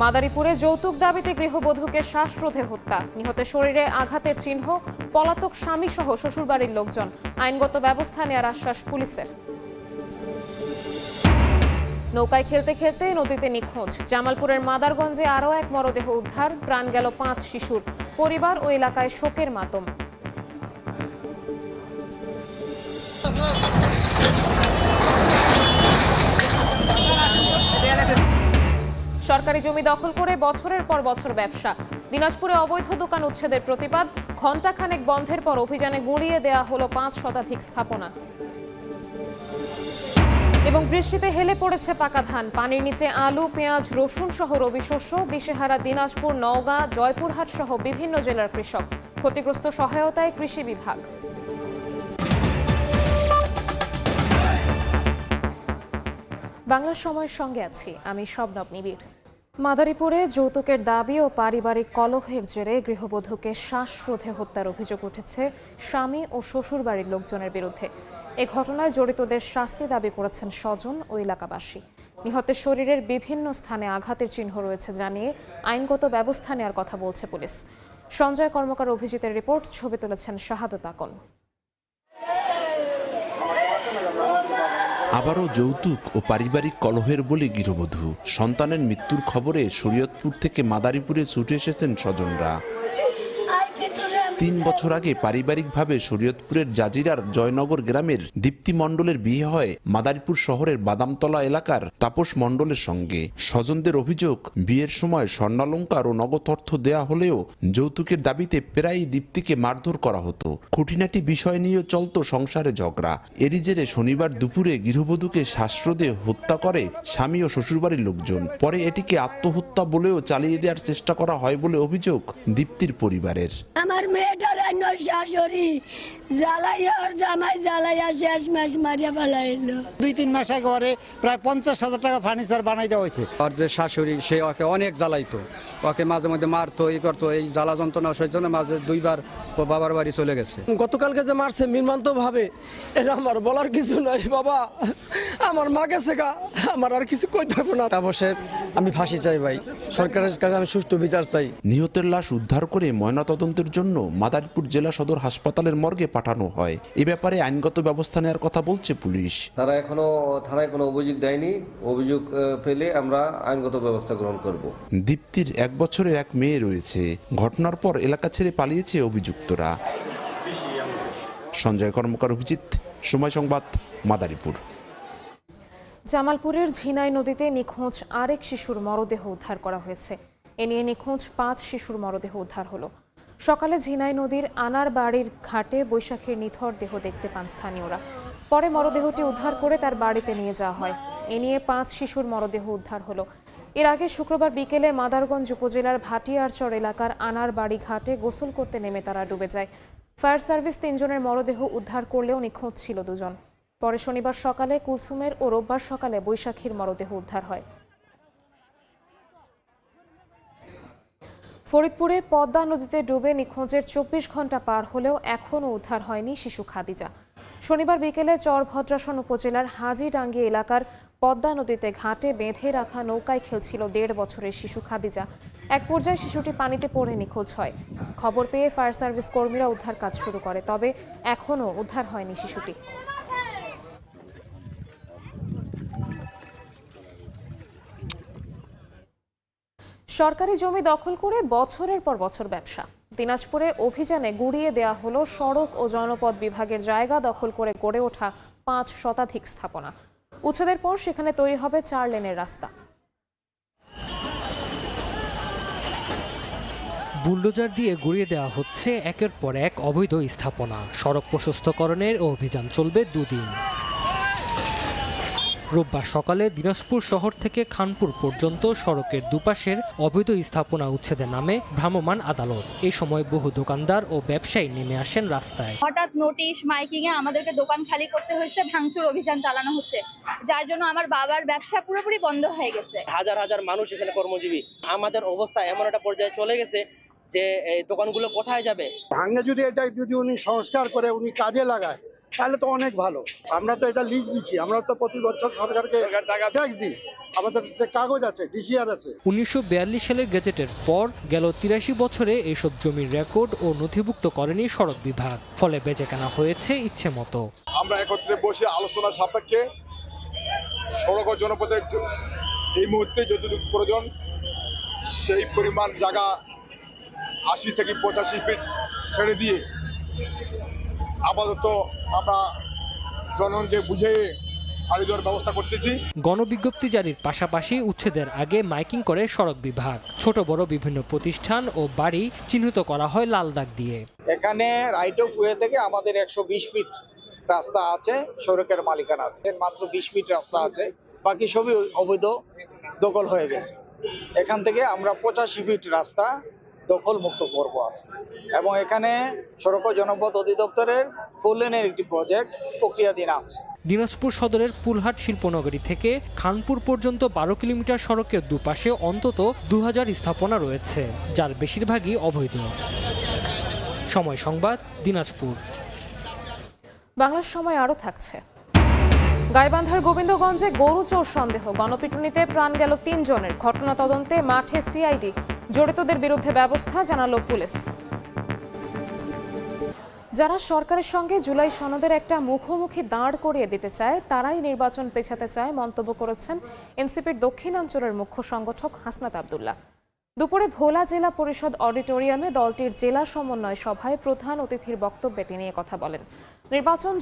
মাদারীপুরে যৌতুক দাবিতে গৃহবধূকে শ্বাসরোধে হত্যা। নিহতের শরীরে আঘাতের চিহ্ন, পলাতক স্বামী সহ শ্বশুরবাড়ির লোকজন। আইনগত ব্যবস্থা নেওয়ার আশ্বাস পুলিশের। নৌকায় খেলতে খেলতে নদীতে নিখোঁজ। জামালপুরের মাদারগঞ্জে আরও এক মরদেহ উদ্ধার। প্রাণ গেল পাঁচ শিশুর। পরিবার ও এলাকায় শোকের মাতম। সরকারি জমি দখল করে বছরের পর বছর ব্যবসা। দিনাজপুরে অবৈধ দোকান উচ্ছেদের প্রতিবাদ। ঘণ্টাখানেক বন্ধের পর অভিযানে গুঁড়িয়ে দেয়া হলো পাঁচ শতাধিক স্থাপনা। এবং বৃষ্টিতে হেলে পড়েছে পাকা ধান। পানির নিচে আলু, পেঁয়াজ, রসুন সহ রবি শস্য, দিশেহারা দিনাজপুর, নওগাঁ, জয়পুরহাট সহ বিভিন্ন জেলার কৃষক। ক্ষতিগ্রস্ত সহায়তায় কৃষি বিভাগ। বাংলা সময়ের সঙ্গে আছি। আমি শবনব নিবিড়। মাদারীপুরে যৌতুকের দাবি ও পারিবারিক কলহের জেরে গৃহবধূকে শ্বাসরোধে হত্যার অভিযোগ উঠেছে স্বামী ও শ্বশুরবাড়ির লোকজনের বিরুদ্ধে। এ ঘটনায় জড়িতদের শাস্তি দাবি করেছেন স্বজন ও এলাকাবাসী। নিহতের শরীরের বিভিন্ন স্থানে আঘাতের চিহ্ন রয়েছে জানিয়ে আইনগত ব্যবস্থা নেওয়ার কথা বলছে পুলিশ। সঞ্জয় কর্মকার অভিজিতের রিপোর্ট, ছবি তুলেছেন শাহাদত আকন আবারও যৌতুক ও পারিবারিক কলহের বলে গৃহবধূ। সন্তানের মৃত্যুর খবরে শরীয়তপুর থেকে মাদারীপুরে ছুটে এসেছেন স্বজনরা। তিন বছর আগে পারিবারিকভাবে শরীয়তপুরের জাজিরার জয়নগর গ্রামের দীপ্তি মণ্ডলের বিয়ে হয় মাদারীপুর শহরের বাদামতলা এলাকার তাপস মণ্ডলের সঙ্গে। স্বজনদের অভিযোগ, বিয়ের সময় স্বর্ণালঙ্কার ও নগদ অর্থ দেয়া হলেও যৌতুকের দাবিতে প্রায়ই দীপ্তিকে মারধর করা হতো। খুঁটিনাটি বিষয় নিয়ে চলত সংসারে ঝগড়া। এরই জেরে শনিবার দুপুরে গৃহবধূকে শ্বাসরোধে হত্যা করে স্বামী ও শ্বশুরবাড়ির লোকজন। পরে এটিকে আত্মহত্যা বলেও চালিয়ে দেওয়ার চেষ্টা করা হয় বলে অভিযোগ দীপ্তির পরিবারের। আমার মেয়েটার অন্য শাশুড়ি। জ্বালাইয়া ওর জামাই জ্বালাইয়া শেষ মাস মারিয়া ফেলাইল। দুই তিন মাস আগে প্রায় পঞ্চাশ হাজার টাকা ফার্নিচার বানাই দেওয়া হয়েছে। যে শাশুড়ি সে ওকে অনেক জ্বালাইতো। ওকে মাঝে মধ্যে মারতো ই করতো এই জ্বালা যন্ত্রণা সহ্য না মাঝে দুইবার ও বাবার বাড়ি চলে গেছে। গতকালকে যে মারছে মীমান্ত ভাবে এটা আমার বলার কিছু নাই বাবা। আমার মা গেছে গা আমার আর কিছু কই থাকব না। তাপসে আমি ফাঁসি চাই ভাই। সরকারের কাছে আমি সুষ্ঠু বিচার চাই। নিহতের লাশ উদ্ধার করে ময়নাতদন্তের জন্য মাদারীপুর জেলা সদর হাসপাতালের মর্গে পাঠানো হয়। এ ব্যাপারে আইনগত ব্যবস্থা নেওয়ার কথা বলছে পুলিশ। তারা এখনও থানায় কোনো অভিযোগ দেয়নি। অভিযোগ পেলে আমরা আইনগত ব্যবস্থা গ্রহণ করব। দীপ্তির এক বছরের এক মেয়ে রয়েছে। ঘটনার পর এলাকা ছেড়ে পালিয়েছে অভিযুক্তরা। সঞ্জয় কর্মকার, অভিজিৎ, সময় সংবাদ, মাদারীপুর। জামালপুরের ঝিনাই নদীতে নিখোঁজ আরেক শিশুর মরদেহ উদ্ধার করা হয়েছে। এ নিয়ে নিখোঁজ পাঁচ শিশুর মরদেহ উদ্ধার হলো। সকালে ঝিনাই নদীর আনার বাড়ির ঘাটে বৈশাখীর নিথর দেহ দেখতে পান স্থানীয়রা। পরে মরদেহটি উদ্ধার করে তার বাড়িতে নিয়ে যাওয়া হয়। এ নিয়ে পাঁচ শিশুর মরদেহ উদ্ধার হলো। এর আগে শুক্রবার বিকেলে মাদারগঞ্জ উপজেলার ভাটিয়ারচর এলাকার আনার বাড়ি ঘাটে গোসল করতে নেমে তারা ডুবে যায়। ফায়ার সার্ভিস তিনজনের মরদেহ উদ্ধার করলেও নিখোঁজ ছিল দুজন। পরে শনিবার সকালে কুলসুমের ও রোববার সকালে বৈশাখীর মরদেহ উদ্ধার হয়। ফরিদপুরে পদ্মা নদীতে ডুবে নিখোঁজের চব্বিশ ঘণ্টা পার হলেও এখনও উদ্ধার হয়নি শিশু খাদিজা। শনিবার বিকেলে চর ভদ্রাসন উপজেলার হাজিডাঙ্গি এলাকার পদ্মা নদীতে ঘাটে বেঁধে রাখা নৌকায় খেলছিল দেড় বছরের শিশু খাদিজা। এক পর্যায়ে শিশুটি পানিতে পড়ে নিখোঁজ হয়। খবর পেয়ে ফায়ার সার্ভিস কর্মীরা উদ্ধার কাজ শুরু করে, তবে এখনও উদ্ধার হয়নি শিশুটি। সরকারি জমি দখল করে বছরের পর বছর ব্যবসা। দিনাজপুরে অভিযানে গুড়িয়ে দেয়া হলো সড়ক ও জনপদ বিভাগের জায়গা দখল করে গড়ে ওঠা পাঁচ শতাধিক স্থাপনা। উচ্ছেদের পর সেখানে তৈরি হবে চার লেনের রাস্তা। বুলডোজার দিয়ে গুড়িয়ে দেওয়া হচ্ছে একের পর এক অবৈধ স্থাপনা। সড়ক প্রশস্তকরণের অভিযান চলবে দুদিন। রোববার সকালে দিনাজপুর শহর থেকে খানপুর পর্যন্ত সড়কের দুপাশের অবৈধ স্থাপনা উচ্ছেদের নামে ভ্রাম্যমাণ আদালত। এই সময় বহু দোকানদার ও ব্যবসায়ী নেমে আসেন রাস্তায়। হঠাৎ নোটিশ মাইকিং এ আমাদেরকে দোকান খালি করতে হয়েছে ভাঙচুর অভিযান চালানো হচ্ছে যার জন্য আমার বাবার ব্যবসা পুরোপুরি বন্ধ হয়ে গেছে। হাজার হাজার মানুষ এখানে কর্মজীবী। আমাদের অবস্থা এমন একটা পর্যায়ে চলে গেছে যে এই দোকানগুলো কোথায় যাবে? ভাঙে যদি এটা যদি উনি সংস্কার করে উনি কাজে লাগায় তাহলে তো অনেক ভালো। আমরা তো এটা লিজ দিচ্ছি। আমরা তো প্রতি বছর সরকারকে ট্যাক্স দিই। আমাদের যে কাগজ আছে ডিসিআর আছে। উনিশশো বিয়াল্লিশ সালের গেজেটের পর গেল তিরাশি বছরে এসব জমির রেকর্ড ও নথিভুক্ত করেনি সড়ক বিভাগ। ফলে বেচেকেনা হয়েছে ইচ্ছে মতো। আমরা একত্রে বসে আলোচনা সাপেক্ষে সড়ক ও জনপথের এই মুহূর্তে যতটুকু প্রয়োজন সেই পরিমাণ জায়গা আশি থেকে পঁচাশি ফিট ছেড়ে দিয়ে আপাতত আমরা জনগণকে বুঝে ছাড়ি দেওয়ার ব্যবস্থা করতেছি। গণবিজ্ঞপ্তি জারির পাশাপাশি উচ্ছেদের আগে মাইকিং করে সড়ক বিভাগ। ছোট বড় বিভিন্ন প্রতিষ্ঠান ও বাড়ি চিহ্নিত করা হয় লাল দাগ দিয়ে। এখানে রাইট অফ ওয়ে থেকে আমাদের একশো বিশ ফিট রাস্তা আছে সড়কের মালিকানা। এর মাত্র বিশ ফিট রাস্তা আছে বাকি সবই অবৈধ দখল হয়ে গেছে। এখান থেকে আমরা পঁচাশি ফিট রাস্তা দখল মুক্ত করব আছে। এবং এখানে সড়ক ও জনপথ অধিদপ্তরের লেনের একটি প্রজেক্ট প্রক্রিয়াধীন আছে। দিনাজপুর সদরের পুলহাট শিল্পনগরী থেকে খানপুর পর্যন্ত বারো কিলোমিটার সড়কের দুপাশে অন্তত দু হাজার স্থাপনা রয়েছে যার বেশিরভাগই অবৈধ। সময় সংবাদ দিনাজপুর। বাংলার সময় আরও থাকছে। গাইবান্ধার গোবিন্দগঞ্জে গরু চোর সন্দেহ। গণপিটুনিতে প্রাণ গেল তিনজনের। ঘটনা তদন্তে মাঠে সিআইডি জড়িতদের বিরুদ্ধে ব্যবস্থা জানালো পুলিশ। যারা সরকারের সঙ্গে জুলাই সনদের একটা মুখোমুখি দাঁড় করিয়ে দিতে চায়, তারাই নির্বাচন পেছাতে চায় মন্তব্য করেছেন এনসিপির দক্ষিণাঞ্চলের মুখ্য সংগঠক হাসনাত আবদুল্লাহ। দুপুরে ভোলা জেলা পরিষদ অডিটোরিয়ামে দলটির জেলা সমন্বয় সভায় প্রধান অতিথির বক্তব্যে তিনি কথা বলেন। নির্বাচন